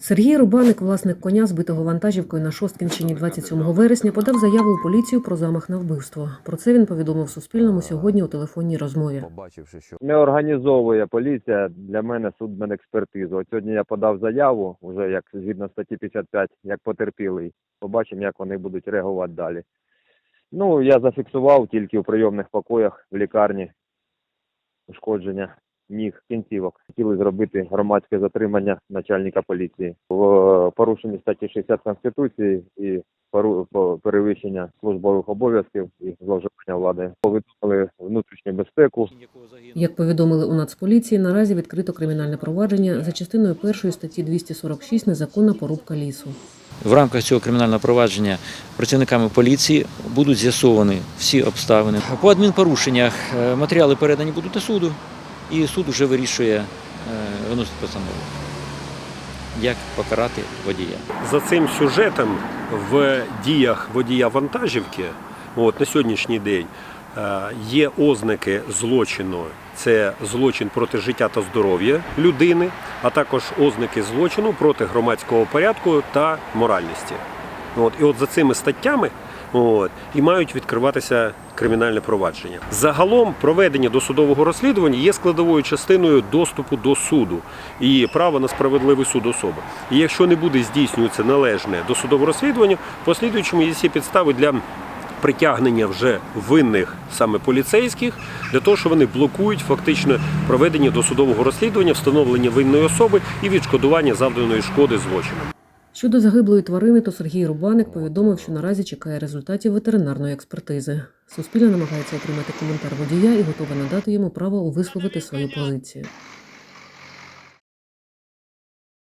Сергій Рубаник, власник коня, збитого вантажівкою на Шосткінщині 27 вересня, подав заяву у поліцію про замах на вбивство. Про це він повідомив Суспільному сьогодні у телефонній розмові. побачивши, що Не організовує поліція для мене судмедекспертизу. От сьогодні я подав заяву, вже як згідно статті 55, як потерпілий. Побачимо, як вони будуть реагувати далі. Ну, я зафіксував тільки у прийомних покоях в лікарні ушкодження ніг кінцівок. Хотіли зробити громадське затримання начальника поліції в порушенні статті 60 Конституції і пору- перевищення службових обов'язків і зловживання влади. Повідомили внутрішню безпеку, Як повідомили у Нацполіції, наразі відкрито кримінальне провадження за частиною першої статті 246 незаконна порубка лісу. В рамках цього кримінального провадження працівниками поліції будуть з'ясовані всі обставини. По адмінпорушеннях е, матеріали передані будуть до суду, і суд вже вирішує е, виносить постанову, як покарати водія. За цим сюжетом в діях водія вантажівки от, на сьогоднішній день е, є ознаки злочину. Це злочин проти життя та здоров'я людини, а також ознаки злочину проти громадського порядку та моральності. От, і от за цими статтями от, і мають відкриватися кримінальне провадження. Загалом проведення досудового розслідування є складовою частиною доступу до суду і права на справедливий суд особи. І якщо не буде здійснюватися належне досудове розслідування, в послідуючому є всі підстави для притягнення вже винних саме поліцейських для того, що вони блокують фактично проведення досудового розслідування, встановлення винної особи і відшкодування завданої шкоди злочином. Щодо загиблої тварини, то Сергій Рубаник повідомив, що наразі чекає результатів ветеринарної експертизи. Суспільне намагається отримати коментар водія і готове надати йому право висловити свою позицію.